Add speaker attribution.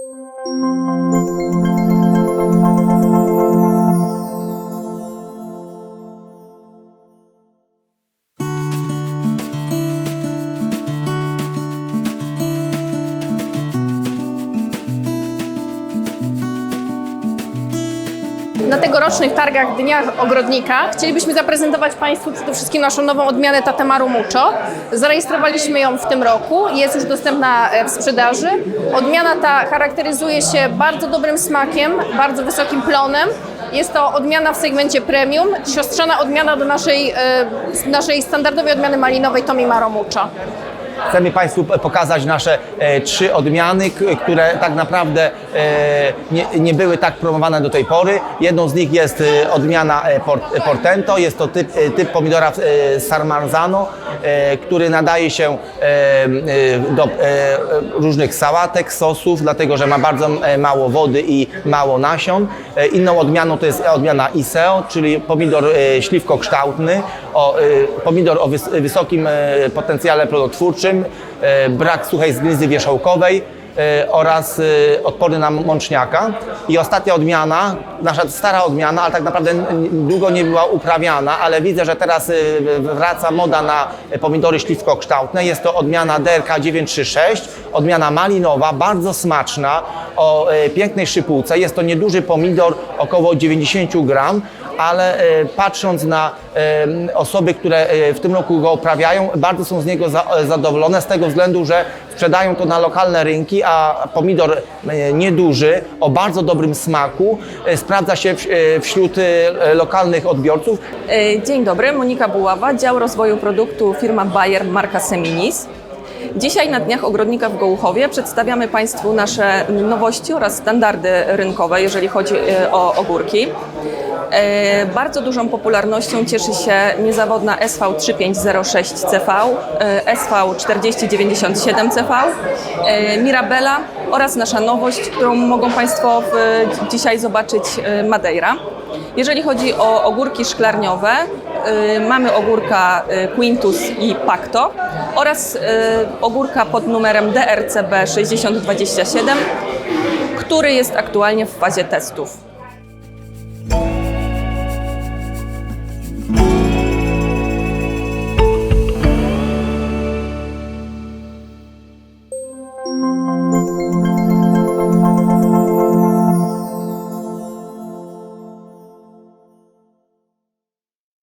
Speaker 1: Música Na tegorocznych targach Dniach Ogrodnika chcielibyśmy zaprezentować Państwu przede wszystkim naszą nową odmianę Tatemaru Mucho. Zarejestrowaliśmy ją w tym roku, jest już dostępna e, w sprzedaży. Odmiana ta charakteryzuje się bardzo dobrym smakiem, bardzo wysokim plonem. Jest to odmiana w segmencie premium, siostrzana odmiana do naszej, e, naszej standardowej odmiany malinowej Tomimaro Mucho.
Speaker 2: Chcemy Państwu pokazać nasze e, trzy odmiany, które tak naprawdę e, nie, nie były tak promowane do tej pory. Jedną z nich jest e, odmiana Port, Portento, jest to typ, typ pomidora Sarmarzano, który nadaje się do różnych sałatek, sosów, dlatego że ma bardzo mało wody i mało nasion. Inną odmianą to jest odmiana Iseo, czyli pomidor śliwkokształtny, o, pomidor o wys, wysokim potencjale plodotwórczym, e, brak suchej zgryzy wierzchołkowej e, oraz e, odporny na mączniaka. I ostatnia odmiana, nasza stara odmiana, ale tak naprawdę długo nie była uprawiana, ale widzę, że teraz wraca moda na pomidory śliwkokształtne. Jest to odmiana DRK 936, odmiana malinowa, bardzo smaczna, o e, pięknej szypułce. Jest to nieduży pomidor, około 90 gram, ale e, patrząc na e, osoby, które w tym roku go uprawiają, bardzo są z niego za, zadowolone z tego względu, że sprzedają to na lokalne rynki, a pomidor nieduży, o bardzo dobrym smaku, sprawdza się wśród lokalnych odbiorców.
Speaker 3: Dzień dobry, Monika Buława, dział rozwoju produktu firma Bayer, marka Seminis. Dzisiaj na Dniach Ogrodnika w Gołuchowie przedstawiamy Państwu nasze nowości oraz standardy rynkowe, jeżeli chodzi e, o ogórki. E, Bardzo dużą popularnością cieszy się niezawodna SV3506CV, e, SV4097CV, e, Mirabella oraz nasza nowość, którą mogą Państwo dzisiaj zobaczyć, e, Madeira. Jeżeli chodzi o ogórki szklarniowe, y, mamy ogórka Quintus i Pacto oraz ogórka pod numerem DRCB 6027, który jest aktualnie w fazie testów.